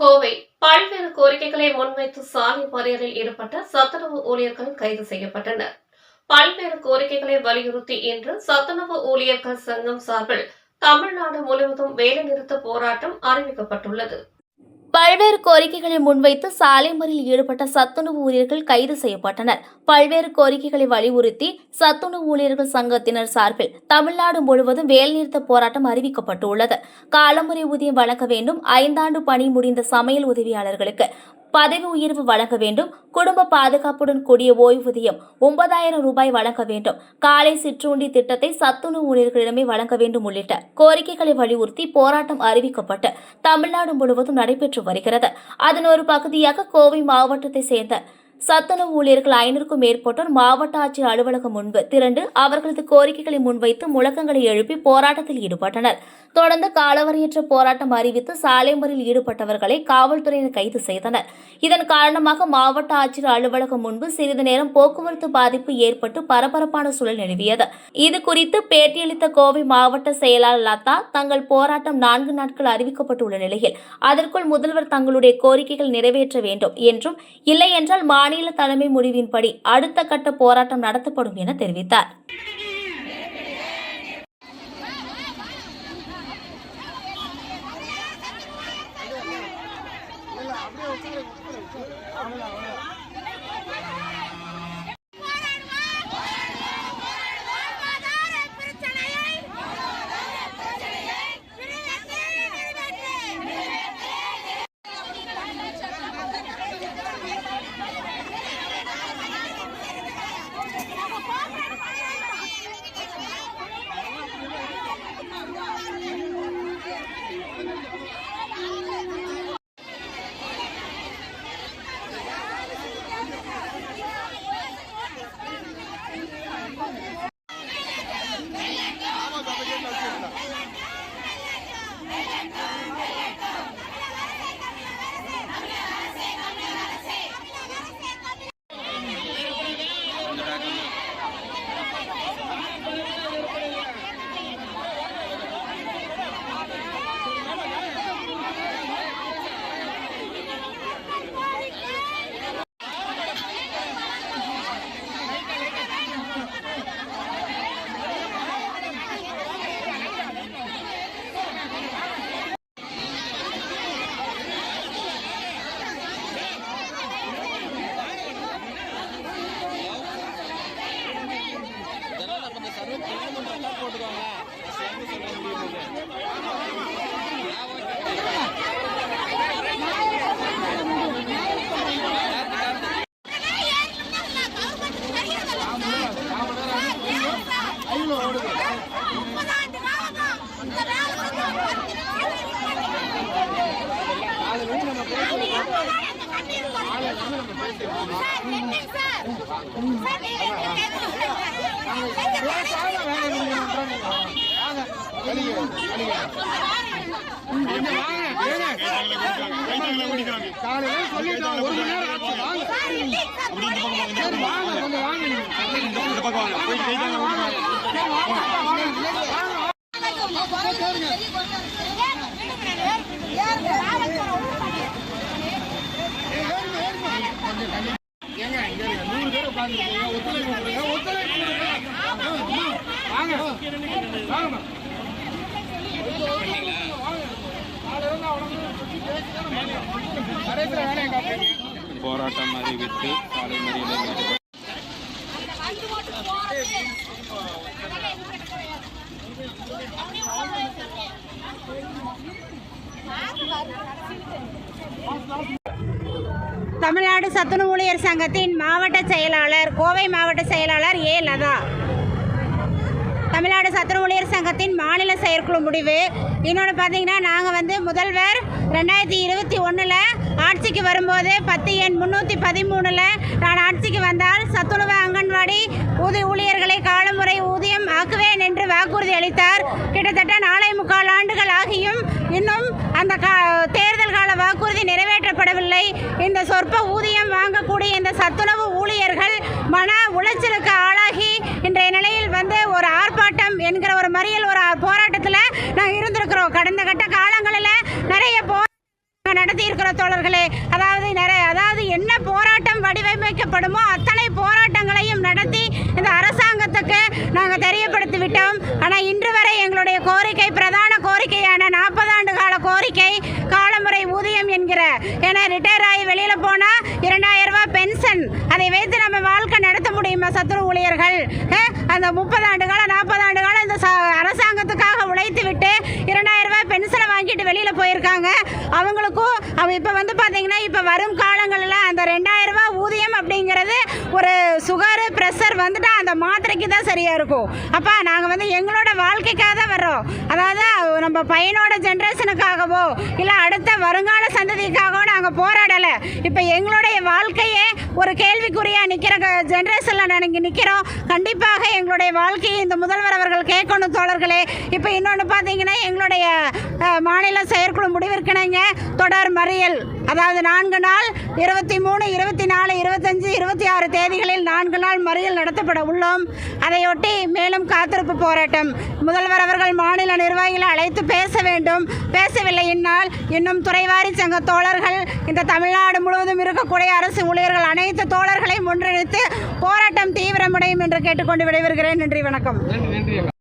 கோவை பல்வேறு கோரிக்கைகளை முன்வைத்து சாலை மறியலில் ஈடுபட்ட சத்துணவு ஊழியர்கள் கைது செய்யப்பட்டனர். பல்வேறு கோரிக்கைகளை வலியுறுத்தி இன்று சத்துணவு ஊழியர்கள் சங்கம் சார்பில் தமிழ்நாடு முழுவதும் வேலைநிறுத்த போராட்டம் அறிவிக்கப்பட்டுள்ளது. பல்வேறு கோரிக்கைகளை முன்வைத்து சாலை மறியலில் ஈடுபட்ட சத்துணவு ஊழியர்கள் கைது செய்யப்பட்டனர். பல்வேறு கோரிக்கைகளை வலியுறுத்தி சத்துணவு ஊழியர்கள் சங்கத்தினர் சார்பில் தமிழ்நாடு முழுவதும் வேலைநிறுத்த போராட்டம் அறிவிக்கப்பட்டுள்ளது. காலமுறை ஊதியம் வழங்க வேண்டும். ஐந்தாண்டு பணி முடிந்த சமையல் உதவியாளர்களுக்கு பதவி உயர்வு வழங்க வேண்டும். குடும்ப பாதுகாப்புடன் கூடிய ஓய்வூதியம் ஒன்பதாயிரம் ரூபாய் வழங்க வேண்டும். காலை சிற்றுண்டி திட்டத்தை சத்துணவு ஊழியர்களிடமே வழங்க வேண்டும் உள்ளிட்ட கோரிக்கைகளை வலியுறுத்தி போராட்டம் அறிவிக்கப்பட்டு தமிழ்நாடு முழுவதும் நடைபெற்று வருகிறது. அதன் ஒரு பகுதியாக கோவை மாவட்டத்தை சேர்ந்த சத்துணவு ஊழியர்கள் ஐநூறுக்கும் மேற்பட்டோர் மாவட்ட ஆட்சியர் அலுவலகம் முன்பு திரண்டு அவர்களது கோரிக்கைகளை முன்வைத்து முழக்கங்களை எழுப்பி போராட்டத்தில் ஈடுபட்டனர். தொடர்ந்து காலவரையற்ற போராட்டம் அறிவித்து சாலை முறையில் ஈடுபட்டவர்களை காவல்துறையினர் கைது செய்தனர். இதன் காரணமாக மாவட்ட ஆட்சியர் அலுவலகம் முன்பு சிறிது நேரம் போக்குவரத்து பாதிப்பு ஏற்பட்டு பரபரப்பான சூழல் நிலவியது. இது குறித்து பேட்டியளித்த கோவை மாவட்ட செயலாளர் லதா தங்கள் போராட்டம் நான்கு நாட்கள் அறிவிக்கப்பட்டுள்ள நிலையில் அதற்குள் முதல்வர் தங்களுடைய கோரிக்கைகள் நிறைவேற்ற வேண்டும் என்றும் இல்லையென்றால் மா மாநில தலைமை முடிவின்படி அடுத்த கட்ட போராட்டம் நடத்தப்படும் என தெரிவித்தார். காலையில சொல்லிட்டோம் ஒரு மணி நேரம் ஆச்சு வாங்க சரி வாங்க கொஞ்சம் வாங்க. நீங்க இந்த பக்கம் வாங்க போயிட்டு வாங்க வாங்க ஏங்க போராட்டம் அறிவித்து சாலை மறியலில் ஈடுபட்டு தமிழ்நாடு சத்துணவு ஊழியர் சங்கத்தின் மாவட்ட செயலாளர் கோவை மாவட்ட செயலாளர் ஏ. லதா. தமிழ்நாடு சத்துணவு ஊழியர் சங்கத்தின் மாநில செயற்குழு முடிவு. இன்னொன்று பார்த்தீங்கன்னா நாங்கள் வந்து முதல்வர் ரெண்டாயிரத்தி இருபத்தி ஒன்றில் ஆட்சிக்கு வரும்போது பத்து எண் முந்நூற்றி பதிமூணில் நான் ஆட்சிக்கு வந்தால் சத்துணவு அங்கன்வாடி ஊதி ஊழியர்களை காலமுறை ஊதியம் ஆக்குவேன் என்று வாக்குறுதி அளித்தார். கிட்டத்தட்ட நாளை முக்கால் ஆண்டு ஆகியும் இன்னும் அந்த கா தேர்தல் கால வாக்குறுதி இல்லை. இந்த சொற்ப ஊதியம் வாங்கக்கூடிய இந்த சத்துணவு ஊழியர்கள் மன உளைச்சலுக்கு ஆளாகி இன்றைய நிலையில் வந்து ஒரு ஆர்ப்பாட்டம் என்கிற ஒரு மறியல் ஒரு போராட்டத்தில் நாங்கள் இருந்திருக்கிறோம். கடந்த கட்ட காலங்களில் நிறைய போ நடத்தி இருக்கிற தோழர்களே அதாவது நிறைய அதாவது என்ன போராட்டம் வடிவமைக்கப்படுமோ அத்தனை போராட்டங்களையும் நடத்தி இந்த அரசாங்கத்துக்கு நாங்கள் தெரியப்படுத்தி விட்டோம். ஆனால் இன்று வரை எங்களுடைய கோரிக்கை பிரதான கோரிக்கையான நாற்பது ஆண்டு கால கோரிக்கை காலமுறை ஊதியம் என்கிற ஏன்னா ரிட்டையர் ஆகி வெளியில் போனால் இரண்டாயிரம் ரூபாய் பென்ஷன் அதை வைத்து நம்ம வாழ்க்கை நடத்த முடியுமா சத்துரு ஊழியர்கள் அஹ், அந்த முப்பது ஆண்டு காலம் நாற்பது ஆண்டு காலம் இந்த ச- அரசாங்கத்துக்காக உழைத்து விட்டு இரண்டாயிரம் ரூபாய் பென்ஷனை வாங்கிட்டு வெளியில் போயிருக்காங்க அவங்களுக்கும் அவ இப்போ வந்து பார்த்தீங்கன்னா இப்போ வரும் காலங்களில் அந்த ரெண்டாயிரம் ரூபாய் ஊதியம் அப்படிங்கிறது ஒரு சுகரு ப்ரெஷர் வந்துட்டு அந்த மாத்திரைக்கு தான் சரியாக இருக்கும். அப்பா நாங்கள் வந்து எங்களோட வாழ்க்கைக்காக தான் வர்றோம். அதாவது நம்ம பையனோட ஜென்ரேஷனுக்காகவோ இல்லை அடுத்த வருங்கால சந்ததிக்காகவோ நாங்கள் போராடலை. இப்போ எங்களுடைய வாழ்க்கையே ஒரு கேள்விக்குறியாக நிற்கிற ஜென்ரேஷனில் நாங்கள் நிற்கிறோம் கண்டிப்பாக எங்களுடைய வாழ்க்கையை இந்த முதல்வர் அவர்கள் கேட்கணும் தோழர்களே. இப்போ இன்னொன்று பார்த்தீங்கன்னா எங்களுடைய மாநில செயற்குழு முடிவிற்கிணைங்க தொடர் மறியல். அதாவது நான்கு நாள் இருபத்தி மூணு இருபத்தி நாலு இருபத்தஞ்சு இருபத்தி ஆறு தேதிகளில் நான்கு நாள் மறியல் நடத்தப்பட உள்ளோம். அதையொட்டி மேலும் காத்திருப்பு போராட்டம். முதல்வர் அவர்கள் மாநில நிர்வாகிகளை அழைத்து பேச வேண்டும். பேசவில்லை என்னால். இன்னும் துறைவாரி சங்க தோழர்கள் இந்த தமிழ்நாடு முழுவதும் இருக்கக்கூடிய அரசு ஊழியர்கள் அனைத்து தோழர்களையும் ஒன்றிணைத்து போராட்டம் தீவிரமடையும் என்று கேட்டுக்கொண்டு விடைபெறுகிறேன். நன்றி வணக்கம்.